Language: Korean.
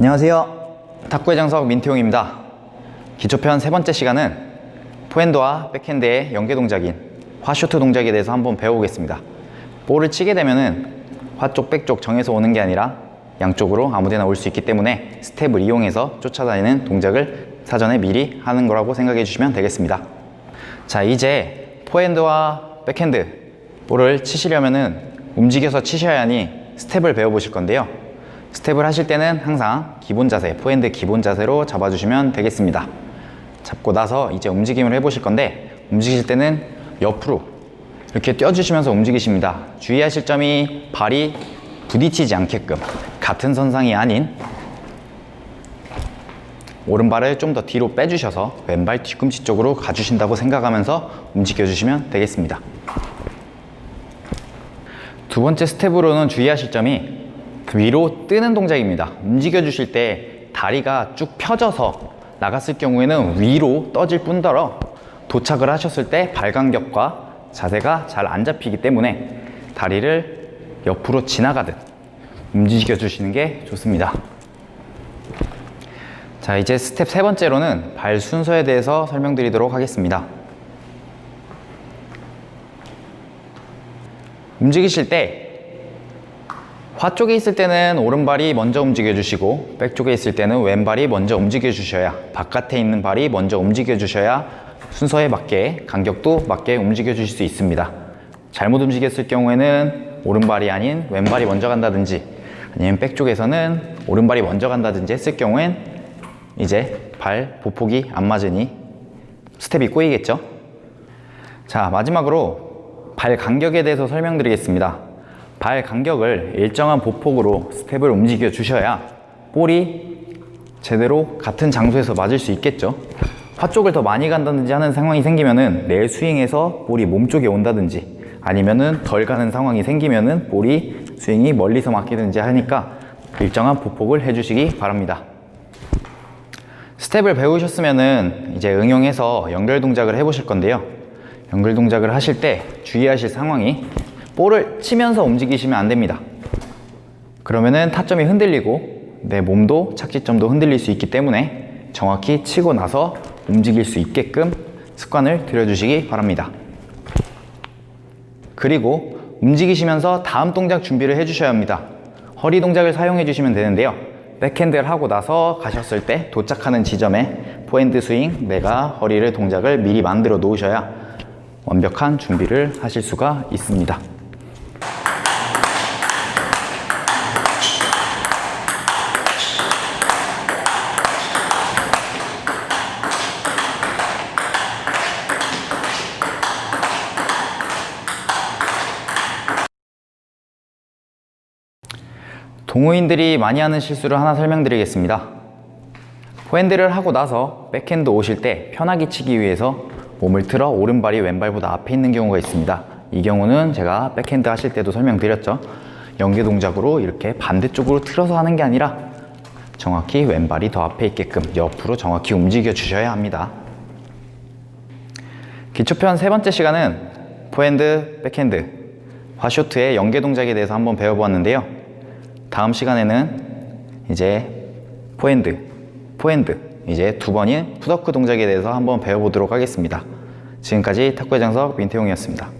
안녕하세요. 탁구의 장석 민태용입니다. 기초편 세 번째 시간은 포핸드와 백핸드의 연계 동작인 화쇼트 동작에 대해서 한번 배워보겠습니다. 볼을 치게 되면은 화쪽, 백쪽 정해서 오는 게 아니라 양쪽으로 아무데나 올 수 있기 때문에 스텝을 이용해서 쫓아다니는 동작을 사전에 미리 하는 거라고 생각해 주시면 되겠습니다. 자, 이제 포핸드와 백핸드 볼을 치시려면은 움직여서 치셔야 하니 스텝을 배워보실 건데요. 스텝을 하실 때는 항상 기본 자세, 포핸드 기본 자세로 잡아주시면 되겠습니다. 잡고 나서 이제 움직임을 해보실 건데 움직이실 때는 옆으로 이렇게 떼어주시면서 움직이십니다. 주의하실 점이 발이 부딪히지 않게끔 같은 선상이 아닌 오른발을 좀 더 뒤로 빼주셔서 왼발 뒤꿈치 쪽으로 가주신다고 생각하면서 움직여주시면 되겠습니다. 두 번째 스텝으로는 주의하실 점이 위로 뜨는 동작입니다. 움직여 주실 때 다리가 쭉 펴져서 나갔을 경우에는 위로 떠질 뿐더러 도착을 하셨을 때 발간격과 자세가 잘 안 잡히기 때문에 다리를 옆으로 지나가듯 움직여 주시는 게 좋습니다. 자, 이제 스텝 세 번째로는 발 순서에 대해서 설명드리도록 하겠습니다. 움직이실 때 화 쪽에 있을 때는 오른발이 먼저 움직여 주시고 백 쪽에 있을 때는 왼발이 먼저 움직여 주셔야 바깥에 있는 발이 먼저 움직여 주셔야 순서에 맞게 간격도 맞게 움직여 주실 수 있습니다. 잘못 움직였을 경우에는 오른발이 아닌 왼발이 먼저 간다든지 아니면 백 쪽에서는 오른발이 먼저 간다든지 했을 경우엔 이제 발 보폭이 안 맞으니 스텝이 꼬이겠죠? 자, 마지막으로 발 간격에 대해서 설명드리겠습니다. 발 간격을 일정한 보폭으로 스텝을 움직여 주셔야 볼이 제대로 같은 장소에서 맞을 수 있겠죠. 화 쪽을 더 많이 간다든지 하는 상황이 생기면은 내 스윙에서 볼이 몸쪽에 온다든지 아니면은 덜 가는 상황이 생기면은 볼이 스윙이 멀리서 맞기든지 하니까 일정한 보폭을 해주시기 바랍니다. 스텝을 배우셨으면은 이제 응용해서 연결 동작을 해보실 건데요. 연결 동작을 하실 때 주의하실 상황이 볼을 치면서 움직이시면 안 됩니다. 그러면은 타점이 흔들리고 내 몸도 착지점도 흔들릴 수 있기 때문에 정확히 치고 나서 움직일 수 있게끔 습관을 들여주시기 바랍니다. 그리고 움직이시면서 다음 동작 준비를 해주셔야 합니다. 허리 동작을 사용해 주시면 되는데요. 백핸드를 하고 나서 가셨을 때 도착하는 지점에 포핸드 스윙, 내가 허리를 동작을 미리 만들어 놓으셔야 완벽한 준비를 하실 수가 있습니다. 동호인들이 많이 하는 실수를 하나 설명드리겠습니다. 포핸드를 하고 나서 백핸드 오실 때 편하게 치기 위해서 몸을 틀어 오른발이 왼발보다 앞에 있는 경우가 있습니다. 이 경우는 제가 백핸드 하실 때도 설명드렸죠. 연계 동작으로 이렇게 반대쪽으로 틀어서 하는 게 아니라 정확히 왼발이 더 앞에 있게끔 옆으로 정확히 움직여 주셔야 합니다. 기초편 세 번째 시간은 포핸드, 백핸드, 화쇼트의 연계 동작에 대해서 한번 배워보았는데요. 다음 시간에는 이제 포핸드, 포핸드, 이제 두 번인 푸더크 동작에 대해서 한번 배워보도록 하겠습니다. 지금까지 탁구의 장석 민태용이었습니다.